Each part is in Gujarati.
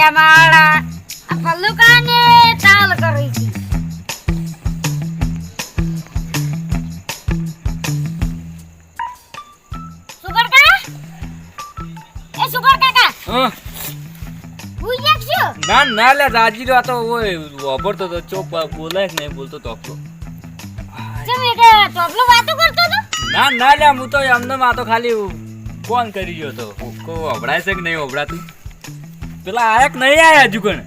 લે માળા. આ પલ્લુકાને તાલ કરી હતી સુગર કાકા? એ સુગર કાકા હં. ના ના લે રાજી આ તો ઓય વાપરતો તો ચોક બોલાય કે નહીં બોલતો તો આપણો. કેમ એ કે ટોપલો વાતો કરતો તો ના ના લે હું તો એમને વાતો ખાલી ફોન કરી ગયો તો કો ઓબડાય છે કે નહીં અભડાતું પેલા આયક કે નહીં આયા હજુ કણ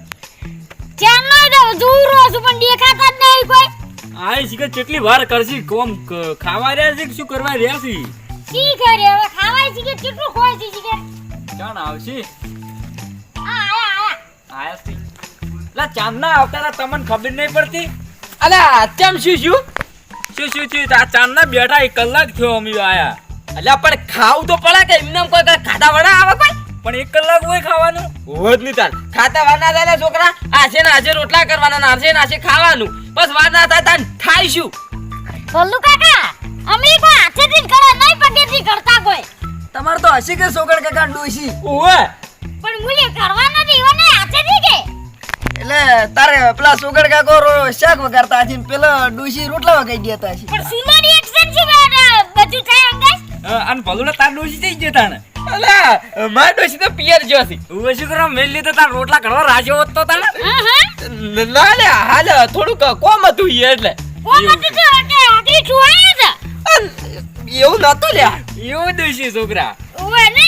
ચાંદનો તો દૂર રહો છું પણ દેખાતા જ નહીં કોઈ. આય છે કેટલી વાર કરશી? કોમ ખાવા રહ્યા છે કે શું કરવા રહ્યા છે? શી કરે? હવે ખાવાય છે કે કેટલું ખોય છે કે ચાણ આવશે? આ આયા આયા. આયા છે. લા ચાંદના આવતા તમને ખબર નહીં પડતી? અલ્યા ચમ શું શું શું શું થયું? આ ચાંદના બેઠા એક કલાક થયો અમે આયા. અલ્યા પણ ખાવું તો પડે કે એમને એમ કોઈ કઈ ખાતા વડા આવે કોઈ? પણ એક કલાક હોય ખાવાનું? હોત નહીં તાર. ખાતા વાર ના થાય ને છોકરા? આજે ને આજે રોટલા કરવાના ને આજે ને આજે ખાવાનું. બસ વાર ના થાય તાન થાય શું? ભલ્લુ કાકા અમે કોઈ હાથેથી કરે નહીં પગેથી કરતા કોઈ. તમારે તો હશે કે સોગડ કાકા ડોશી? ઓવે પણ મુલે કરવા નથી ઓને હાથેથી કે. એટલે તારે પેલા સોગડ કાકો શાક વગાડતા ને પેલા ડોશી રોટલા વગાઈ દેતા છે પણ સુલોડી એક્શન છે બધું થાય અંગાસ. અને ભલુડા તાર ડોસી થઈ જતા ને અલ્યા માર ડોશી તો પિયર જો હતી શું કરવા મેલ લીધો તાર રોટલા રાજો હોત તો તાણે હા હા ના લે હાલ થોડુંક કોમ હતું ઈ એટલે. કે? છુવાયા એવું નતું લ્યા. એવું દોશી છોકરા. ઓવે ને?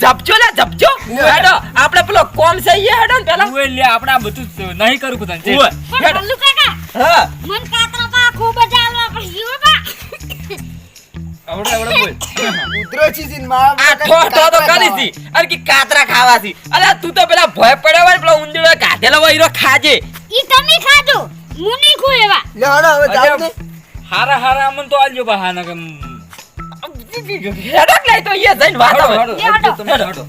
જપજો લે જપજો. હેડો આપણે પેલો કોમ છે ઈ હેડો ને પેલા. ઓવે લે આપણે આ બધું નહીં કરું કુતાન ઓવે, હેડો. કાકા હા. મન કાતરા પા ખૂબ જ આલવા પડશે હો બા. આવડે બોલમાં તો કરી હતી અરે કે કાતરા ખાવાથી અલા તું તો પેલા ભય પડ્યો હોય ને પેલો ઉંદીડો કાઢેલો હોય ઈરો ખાજે ઈ તમે ખાજો હું નહીં ખું એવા લે હડો હવે જાવ ને હારા હારા અમન તો આલજો બા હાના કે હેડક લઈ તો ઈએ જઈને વાત હડો, હડો, હડો, તમે હડો.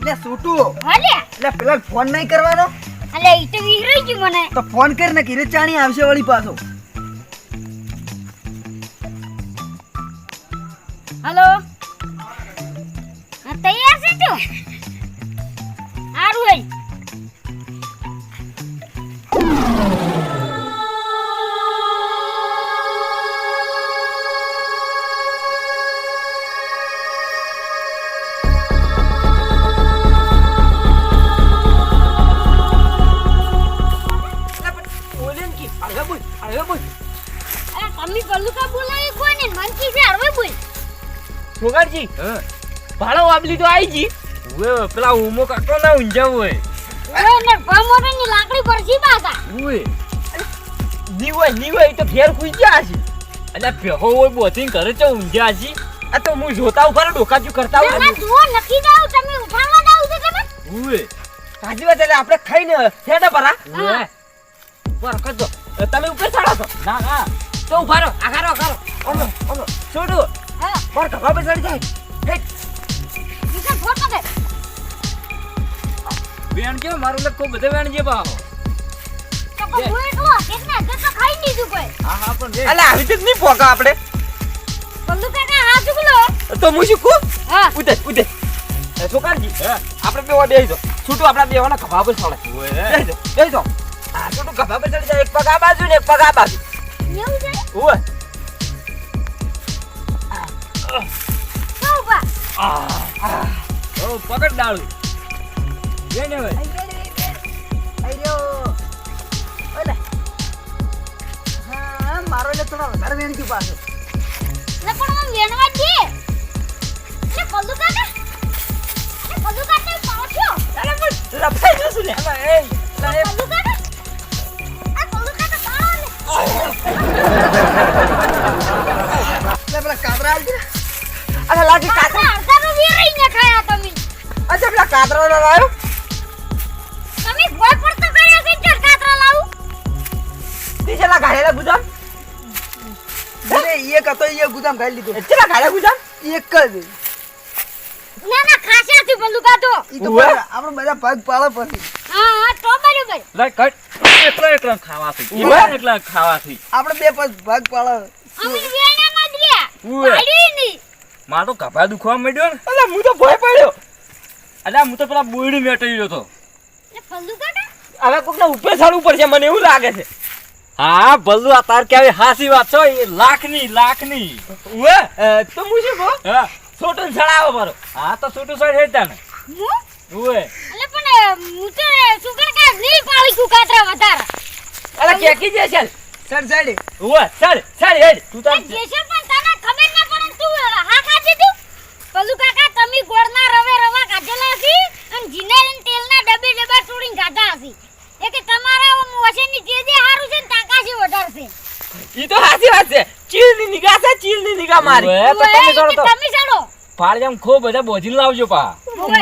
લે છૂટું હાલ્યા લે પેલા ફોન નહીં કરવાનો અલે ઈ તો વિહરાઈ ગયું મને તો ફોન કરીને કીરે ચાણી આવશે વળી પાછો હલો? તૈયાર છે તું? સારું હોય આઈ જી ઓવે પેલા ઉમો કાટો ના ઊંઝા હોય. ઓય ને ભમોરે ની લાકડી પર જી બાકા ઓવે ની હોયની હોય તો ફેર કુઈ ગયા છે. અને પેહો હોય બોથી કરે છે ઊંઝા છે. આ તો હું જોતા ઉપર ડોકાચું કરતા હું ના જુઓ નથી જાવ તમે ઉઠાવા જાવ છો તમે? ઓવે સાચી વાત એટલે આપણે ખાઈને હેડે પરા? હા. ઉપર કરજો. તમે ઉપર ચડો તો ના ના તો ઉભારો આગારો આગારો ઓલો ઓનો છોડો. હા. પર કપા પર ચડી જાય ફોટો વેણ કે મારું લખો બધે વેણ જે બા તો કોઈ હું એકલો કેક તો ખાઈ લીધું કોઈ. હા હા પણ રે અલા આવી તો નહીં પોકા આપણે પલ્લુ કાકા હાથ ઉગલો. તો હું શું કહું? હા. ઉદે ઉદે છોકરજી આપણે બે બેહી દો છૂટું આપણા બેવાના ખભા પર ઓવે બેહી આ છૂટું ખભા પર ચડી જાય એક પગ આ બાજુ ને એક પગ આ બાજુ. એવું છે? ઓય. ઓ પકડ ડાળું વેણ હવે આઈ રહ્યો ઓલે હા મારો એટલે થોડો વધારે વેણ ગયું પાછો લે પણ હું વેણવા દે લે પલ્લુ કાકા લે પલ્લુ કાકા પાછો ને અડધા નો ખાયા તમે? અચ્છા પેલા કાતરા ના લાયો? તમે પર તો કર્યા કે ચાર કાતરા લાવું? નીચેલા ગાડેલા ગુજામ એટલે એક હતો એ ગુજામ ગાડી લીધો ચેલા ઘાડે ગુજામ એક જ. ના ના ખાસા થી પલ્લુ આતો ઈ તો આપણે બધા પગ પાળો પછી. હા હા તો બરોબર. લાય કટ એકલા એકલા ખાવાથી. એકલા એકલા ખાવાથી. આપણે બે પગ ભાગ પાળો અમે વેણા માં જ રહ્યા ઉવે. પાડ્યું નહીં માર તો કપા દુખવા માંડ્યો ને. અલા હું તો ભય પડ્યો. અલા હું તો પેલા બોયડી મેટઈ ગયો તો. હવે કોકને ઉપર ચડવું પડશે મને એવું લાગે છે. હા ભલું આ તાર કેવી હાસી વાત છો એ લાખની લાખની. ઉએ તો હું શું કહું? હા. છોટું ચડાવો મારો. હા તો છોટું સાઈડ હેતા ને. ઉએ અલે પણ હું તો સુગર કે નહીં પાળી કુ કાતરા વધારે. અલા કેકી જે છે? સર સાઈડ ઉએ ચાલ ચાલ હેડ. તું તો જે છે પણ તને ખબર ના પડે તું હા ખાધી તું? કલ્લુ કાકા તમે ગોળના રવે રવા કાઢેલા હશે અને જીનેલ તેલના ડબ્બે ડબ્બા તોડીને ખાધા હશે. એ કે તમારા ઓમ તેજે હારું છે ને તાકાશી વધારે છે ઈ તો સાચી વાત છે. ચીલની નિગાહ છે ચીલની નિગાહ મારી. ઓએ તો તમે ચડો તો. તમે ચડો. ફાળજામ ખો બધા બોજીને લાવજો પા. હું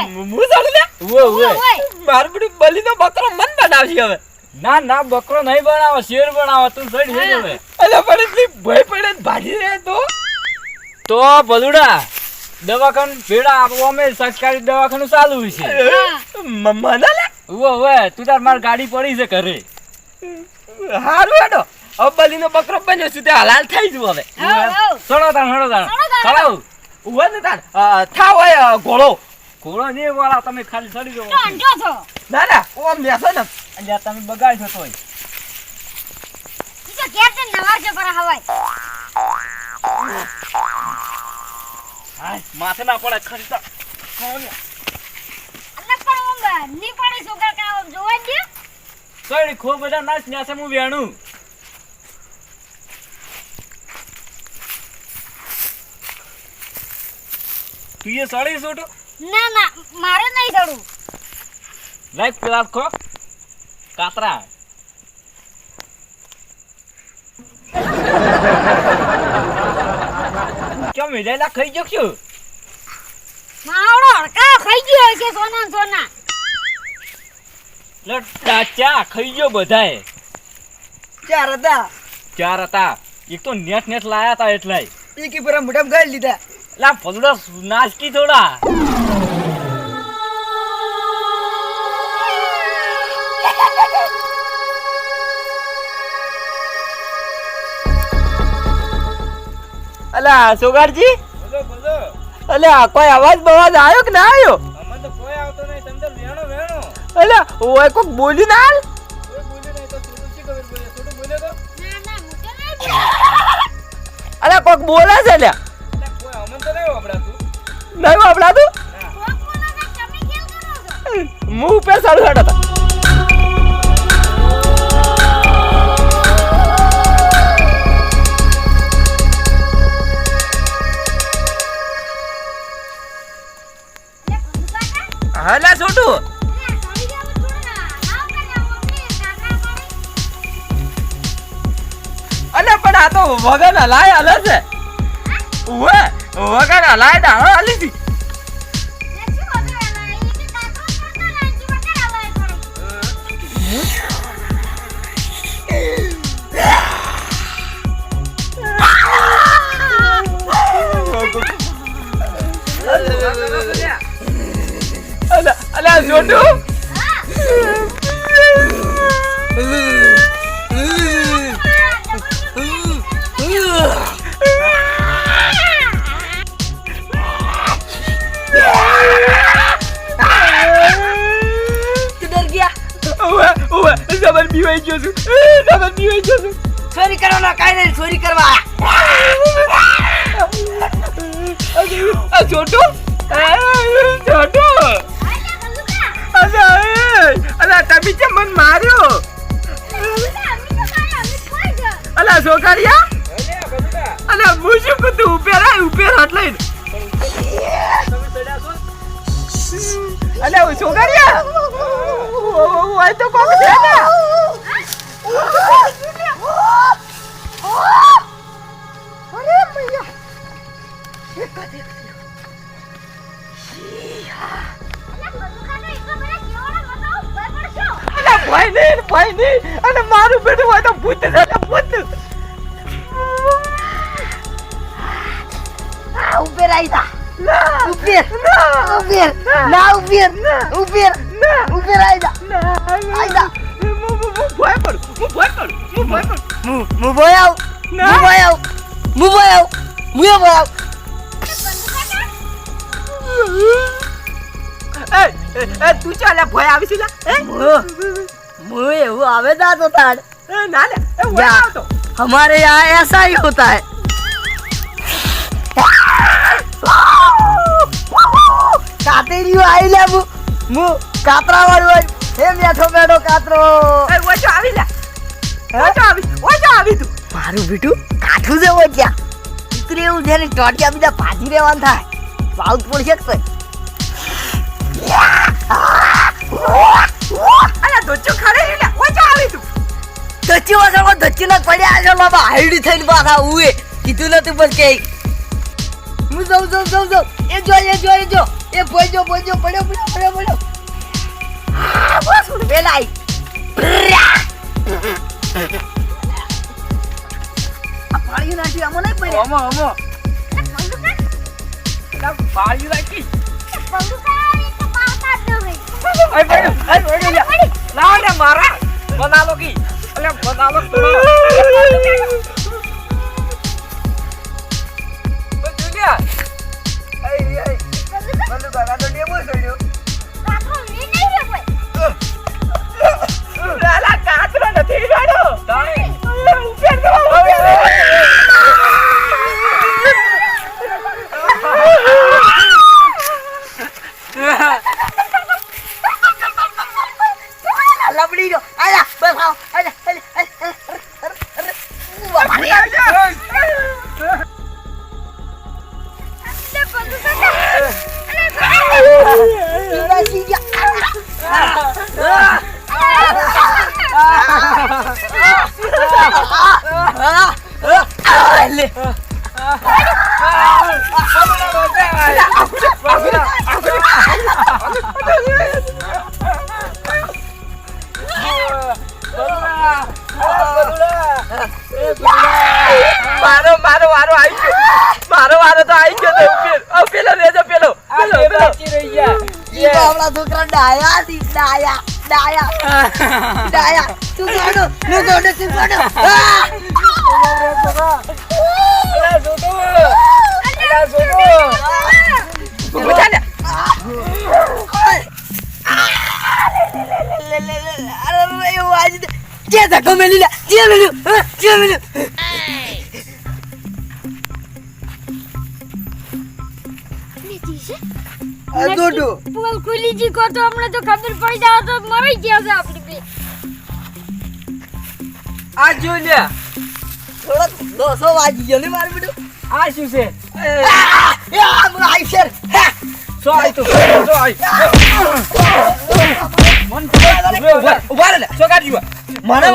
ચડું લે? ઓએ ઓએ ઓવે મારું બધું બલીનો બકરો મન બનાવશે હવે. ના ના બકરો નહીં બનાવો શેર બનાવો તું સાઈડ હેડ હવે. અલા પણ એટલી ભય પડે ભાજી ભાગી રહે તો. તો ભલુડા દવાખાનું ભેડા આપવા અમે સરકારી દવાખાનું ચાલુ છે. મને લે. ઓવે તું તાર માર ગાડી પડી છે ઘરે. હારું હેડો. હવે બલીનો બકરો બન્યો છું તે હલાલ થઈ જુ હવે. ચડો તાણ ચડો તાણ ચડો તાણ. ઊભો ને તાર. થા હોય ઘોડો. ઘોડો નહીં વાળા તમે ખાલી ચડી તો જાઓ ના ના ઓમ બેસો ને. એટલે તમે બગાડશો તોય. ઈ તો ઘેર છે ને નવાર છે પર હવાય. માથે ના પડે ખરી તો અને પણ ઓમની પડે સુગર જોવા દે ચડી ખો બધા નાચ ન્યાસે હું વેણું. તું એ સળી છોટો ના ના મારે નહીં ચડવું લાઈક પેલા ખો કાતરા. કેમ મિલેલા ખાઈ છું માવડો હડકા ખાઈ ગયો છે સોના સોના? લે ટાચા ખાઈ ગયો બધાએ. ચાર હતા. ચાર હતા. એક તો નેટ નેટ લાયા હતા એટલે એક ઈ પર મોઢામાં ગાળી લીધા. લા ફલડા નાચકી થોડા. અલા સોગારજી? બોલો બોલો. અલ્યા કોઈ અવાજ બવાજ આવ્યો કે ના આવ્યો? અમને તો કોઈ આવતો નહીં તમે તો વેણો વેણો. અલ્યા ઓય કોક બોલી ના કોઈ બોલ્યો નહીં તો છોટું શી ખબર બોલે છોટું બોલ્યો તો? ના ના હું તો નહીં અલ્યા કોક બોલે છે અલ્યા લા, કોઈ અમને તો નહીં વપરાતું. નહીં બોલો છો? હું ઉપર સાડું હેડો હતા. વગર હલાય હલે છે વગર હલાય દાણો હલી હતી ચોરી કરવાનો કાંઈ નહીં ચોરી કરવા. છોટું? છોટું. અલ્યા તમે મને માર્યો? અલ્યા છોકરિયા અલ્યા હું શું કીધું ઉપેર આય ઉપેર હાથ તો ને? ભાઈ નહીં અને મારું બેટું હોય તો ભૂત છે ભૂત. ઉભેર આવી જા. ઉભેર. ઉભેર. ના ઉભેર. ઉભેર. ઉભેર આવી જા. આવી જા. ભય પડું હું ભય પડું હું ભય પડું હું હું બોય હું બોય આવ. હું બોય આવ. હું બોય આવ. તું ચાલે ભય આવી છે? मुझे એવું આવે ના તો તાર એ, ના લે એ ભય યા. આવતો. हमारे यहाँ ऐसा ही होता है કાતેરીઓ આઈ લે મુ મુ કાતરા વાળો હે બેઠો બેઠો કાતરો એ, ઓછો આવી લે ઓછો આવી ઓછો આવી તું મારું બીટું કાઠું છે ઓચ્યા દીકરી એવું છે ને ટોટિયા બીજા ભાજી રહેવાનું થાય પાઉત પડશે જ કોઈ અરે ધોચો ખરે લે ઓછો આવી તું. ધચ્ચી વાસણમાં ધચ્ચી ના પડ્યા છે બાબા હાઈડી થઈને પાછા ઉએ કીધું નતું પણ કે હું જઉં જઉં જઉં જઉં. એ જો એ જો એ જો. એ બોજો બોજો પડ્યો પડ્યો પડ્યો પડ્યો. બસ હું વેલાઈ પાણી નાખી આમાં નહીં પડ્યા. અમો અમો પલુકા નાખી. પલુકા એ તો જ ન હોય અરે ભાઈ લે લાવ ને મારા બનાલો કી અલે બનાલો બંદૂક આ તો ડેમો છોડ્યો કાકો લે નહીં કોઈ લાલા કાતરો નથી ગાડો તાણી ઉપર તો લબડી ગયો આયા મારો મારો વારો આવી ગયો મારો વારો તો આવી ગયો તો પેલો લેજો પેલો પેલો પેલો તો આપણા છોકરા ડાયા ડાયા ડાયા ડાયા તું કોડો નું કોડો કોડો. અરે એવું આજે જે ધક્કો મેલી લે જે મેલ્યું હા, જે મેલ્યું નીતિ છે આ દોડો પોલ ખુલીજી કો તો હમણાં તો ખબર પડી જાય તો મરી ગયા છે આપણી બે આ જો લે થોડોક દોસો વાગી ગયો ને મારું બેટું આ શું છે આ! યા, હું આઈ શેર. હા! સો આઈ તો સો આઈ મન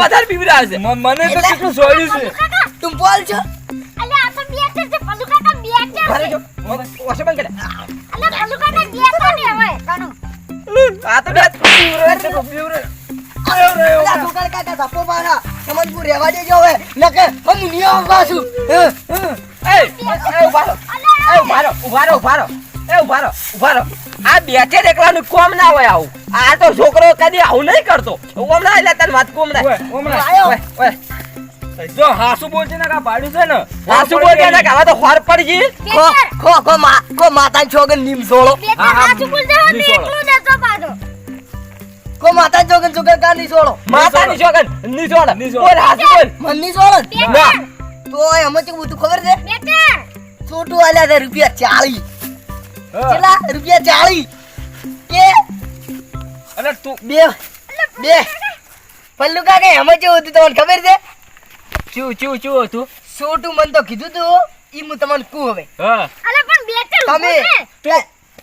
વધારે બીવરાવે છે. મને તો કેટલું સોડ્યું છે. તું બોલ છો. અલે આ તો બેટર છે પલુ કાકા બેટર ઊભા છે. રહેજો ઓછો બંધ કરે અલે પલુ કાકા બેટર ને હવે કણું આ તો બે છે. કાકા ધપ્પો સમજવું રહેવા દેજો હવે. નકે હું હા, હા. એ એ ઊભા રહો. એ ઉભારો ઉભારો ઊભા રહો ઊભા રહો. એ ઊભા રહો ઊભા રહો. આ બેઠે એકલાનું કોમ ના હોય આવું. આ તો છોકરો કદી આવું નહીં કરતો. ઓમ ના એટલે તને વાત કોમ ના ઓમણા. આયો. ઓય, ઓય. જો હાસુ બોલજે ને કા પાડ્યું છે ને હાસુ બોલજે ને કે તો ખોર પડી ગઈ. ખો ખો ખો મા ખો માતા છોગન નીમ સોળો. બેટર હા, હા, હાચું બોલ દે હો ની સોળો. એકલું દેતો પાડો કો માતા છોગન છોગન કા ની સોળો? માતાની છોકનની છોડની છોડ. બોલ હાસુ બોલ. મનની સોળો ના. તો એમ જ બધું ખબર છે? બેટા છોટું આલ્યા છે રૂપિયા ચાળી હા. કેટલા રૂપિયા ચાળી? કે? અને તું બે. બે. પલ્લુ કાકા એમ જ હતું તમને ખબર છે? ચુ ચુ ચુ હતું. છોટું મન તો કીધું તું. ઈ હું તમને કહું હવે. હા. અલે પણ બેટર તમે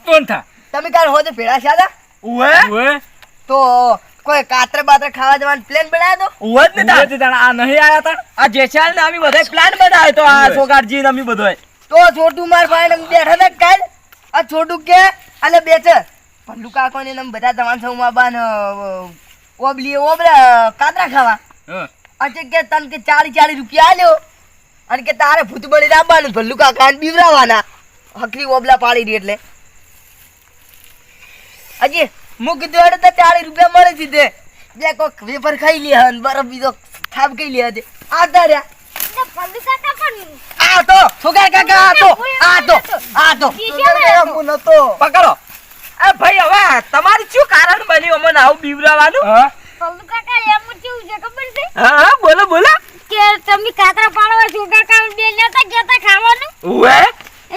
કોણ થા? તમે કાલ હોતે ભેળા છે હતા ઉવે? ઓએ તો કોઈ કાતરે બાતરે ખાવા જવાનો પ્લાન બનાવ્યો તો? ઉવે જ ને. આ નહીં આયા તા આ જેશાલ ને અમે બધા પ્લાન બનાવ્યો તો આ ઉવે. સોગારજી ને અમે બધોય. તો છોટું માર પાસે બેઠા હતા કાલ આ છોટું કે? અલે બેઠ. પલ્લુ કાકો ને બધા તમારા સૌમાં બાન ઓબલી ઓબરા કાતરા ખાવા. અચે કે તન કે ચાલી ચાલી રૂપિયા આલ્યો. અને કે તારે ભૂત બળી રાખવાનું ભલ્લુ કાકા બીવરાવાના હકરી ઓબલા પાડી દી એટલે. હજી હું કીધું તો ચાળી રૂપિયા મળે સીધે. બે કોક વેફર ખાઈ લે હન બરફ બીજો ખાબ ખાઈ લે હજે. આવતા રહ્યા એટલે પલ્લુ કાકા પણ આ તો સુગર કાકા? આ તો આ તો આ તો. શીશા સુગર કાકા હું નતો પકડો. એ ભાઈ હવે તમારું શું કારણ બન્યું અમને આવું બીવરાવાનું પલ્લુ કાકા એમ કેવું છે ખબર છે? હા હા બોલો બોલો. કે તમે કાતરા પાડવા સુગા કાકા બે નતા જતા ખાવાનું? ઉવે?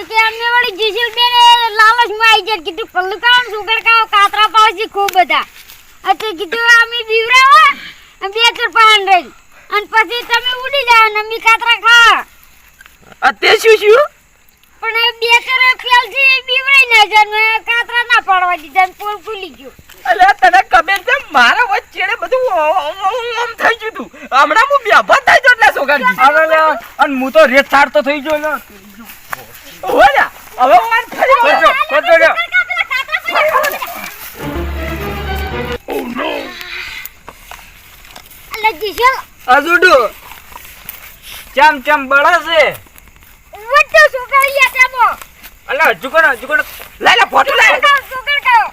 કે અમને વળી જીસીલ બેન લાલચમાં આવી જાય કીધું પલ્લુ કાકા સુગર કાકા કાતરા પાડે છે ખૂબ બધા. એટલે કીધું અમે બીવરાવા બે ચાર પાન રહી અને પછી તમે ઉડી જાઓ ને અમે કાતરા ખા અત્યારે શું શું પણ એ બે કરે ફેલ છે એ બીવરાઈ ના જાય ને કાતરા ના પાડવા દીધા ને પોલ ખુલી ગયું. અલે તને કબે છે મારા વચ્ચે બધું આમ આમ થઈ ગયું તું હમણાં હું બેભા થઈ ગયો એટલે સોગંદજી અરે લે અને હું તો રેત તો થઈ ગયો ને ઉવે ને હવે હું આને ફરી કાતરા પાડે અલે જીસીલ અજુડુ ચમ ચમ બળે છે? સુગરિયા તેમો અલે હજુ કોને લઈ લે ફોટો લે. સુગર કાકા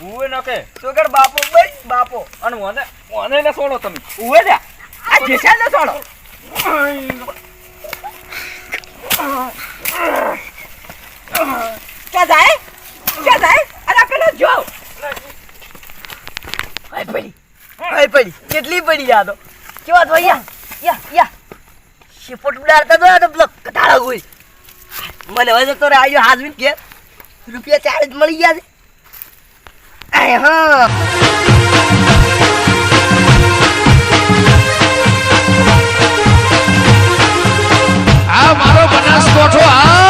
ઉવે નકે સુગર બાપો બસ બાપો. અને મને મને લે છોડો તમે. ઉવે દે આ જેસા ને છોડો ક્યાં જાય? ક્યાં જાય? અરે પેલો જો. આય પડી? આય પડી? કેટલી પડી તો? કેવા તો યા યા યા શિપટ ઉડાડતા તો તો બ્લોક કટાળા ગોઈ મને હવે તો રે આયો હાજમીન કે. રૂપિયા ચાર જ મળી ગયા છે. આય હા. આ મારો બનાસકોઠો, આ